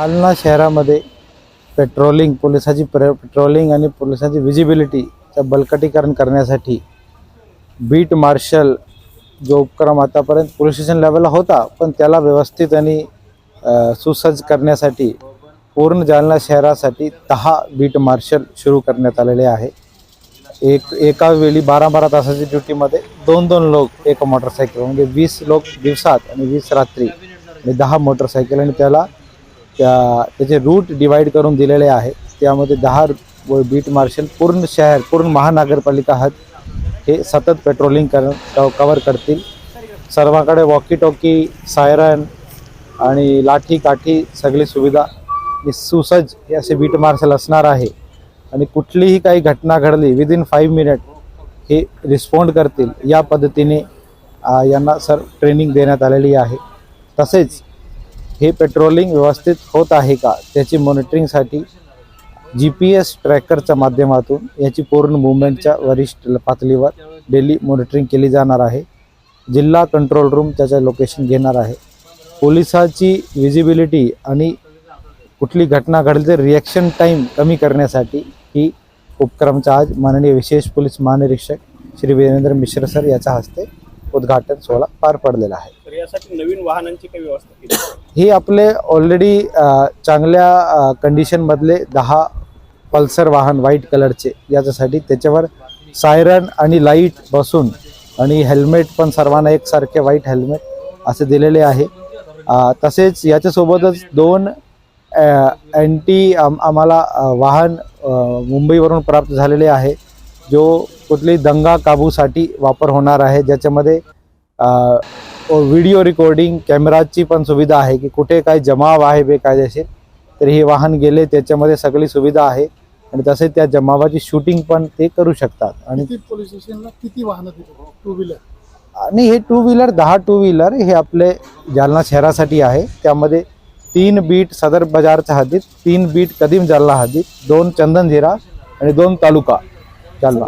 जालना शहरामध्ये पेट्रोलिंग पोलिसाची प्र पेट्रोलिंग आणि पोलिसांची विजिबिलिटीचं बलकटीकरण करण्यासाठी बीट मार्शल जो उपक्रम आतापर्यंत पोलीस स्टेशन लेवलला होता पण त्याला व्यवस्थित आणि सुसज्ज करण्यासाठी पूर्ण जालना शहरासाठी दहा बीट मार्शल सुरू करण्यात आलेले आहे. एक एका वेळी बारा बारा तासाच्या ड्युटीमध्ये दोन दोन लोक एका मोटरसायकल म्हणजे वीस लोक दिवसात आणि वीस रात्री आणि दहा मोटरसायकल आणि त्याला त्या त्याचे रूट डिवाईड करून दिलेले आहे. त्यामध्ये दहा व बीट मार्शल पूर्ण शहर पूर्ण महानगरपालिका हद हे सतत पेट्रोलिंग कर कवर करतील. सर्वांकडे वॉकी टॉकी सायरन आणि लाठी काठी सगळी सुविधा आणि सुसज्ज हे असे बीट मार्शल असणार आहे. आणि कुठलीही काही घटना घडली विदिन फाईव्ह मिनिट हे रिस्पॉन्ड करतील. या पद्धतीने यांना सर ट्रेनिंग देण्यात आलेली आहे. तसेच हे पेट्रोलिंग व्यवस्थित होत आहे का? त्याची मॉनिटरिंगसाठी जी पी एस ट्रॅकरच्या माध्यमातून याची पूर्ण मुवमेंटच्या वरिष्ठ पातळीवर डेली मॉनिटरिंग केली जाणार आहे. जिल्हा कंट्रोल रूम त्याचं लोकेशन घेणार आहे. पोलिसाची विजिबिलिटी आणि कुठली घटना घडली तर रिॲक्शन टाईम कमी करण्यासाठी ही उपक्रमचा आज माननीय विशेष पोलीस महानिरीक्षक श्री वीरेंद्र मिश्र सर याच्या हस्ते उद्घाटन सोहळा पार पडलेला आहे. तर यासाठी नवीन वाहनांची काही व्यवस्था केली हे आपले ऑलरेडी चांगल्या कंडिशनमधले दहा पल्सर वाहन व्हाईट कलरचे याच्यासाठी त्याच्यावर सायरन आणि लाइट बसून आणि हेल्मेट पण सर्वांना एकसारखे व्हाईट हेल्मेट असे दिलेले आहे. तसेच याच्यासोबतच दोन अँटी आम आम्हाला वाहन मुंबईवरून प्राप्त झालेले आहे जो कुठली दंगा काबूसाठी वापर होणार आहे ज्याच्यामध्ये व्हिडिओ रेकॉर्डिंग कॅमेराची पण सुविधा आहे की कुठे काही जमाव आहे बेकायदेशीर तर हे वाहन गेले त्याच्यामध्ये सगळी सुविधा आहे आणि तसेच त्या जमावाची शूटिंग पण ते करू शकतात. आणि किती पोलीस स्टेशनला किती वाहनं टू व्हीलर आणि हे टू व्हीलर दहा टू व्हीलर हे आपले जालना शहरासाठी आहे. त्यामध्ये तीन बीट सदर बाजारच्या हद्दीत तीन बीट कदीम जालना हद्दीत दोन चंदनझिरा आणि दोन तालुका. जालना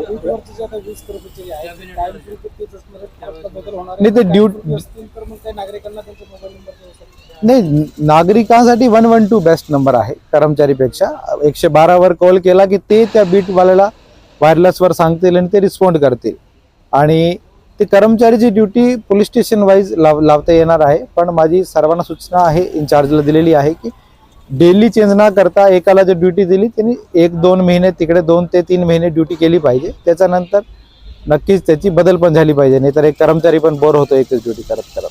नाही, ते कायम ड्यू- स्वरूपी असतील तर मग काही नागरिकांना त्यांचा मोबाईल नंबर देऊ शकतो नाही नागरिकांसाठी one one two best number आहे कर्मचारीपेक्षा. एकशे बारावर कॉल केला की ते त्या बीटवाल्याला वायरलेसवर सांगतील आणि ते रिस्पॉन्ड करतील. आणि ते कर्मचारीची ड्युटी पोलीस स्टेशन वाईज लाव लावता येणार आहे पण माझी सर्वांना सूचना आहे इन्चार्जला दिलेली आहे की डेली चेंज न करता एकाला जर ड्युटी दिली त्यांनी एक दोन महिने तिकडे दोन ते तीन महिने ड्युटी केली पाहिजे. त्याच्यानंतर नक्कीच त्याची बदल पण झाली पाहिजे नाहीतर एक कर्मचारी पण बोर होतो एकच ड्युटी करत करत.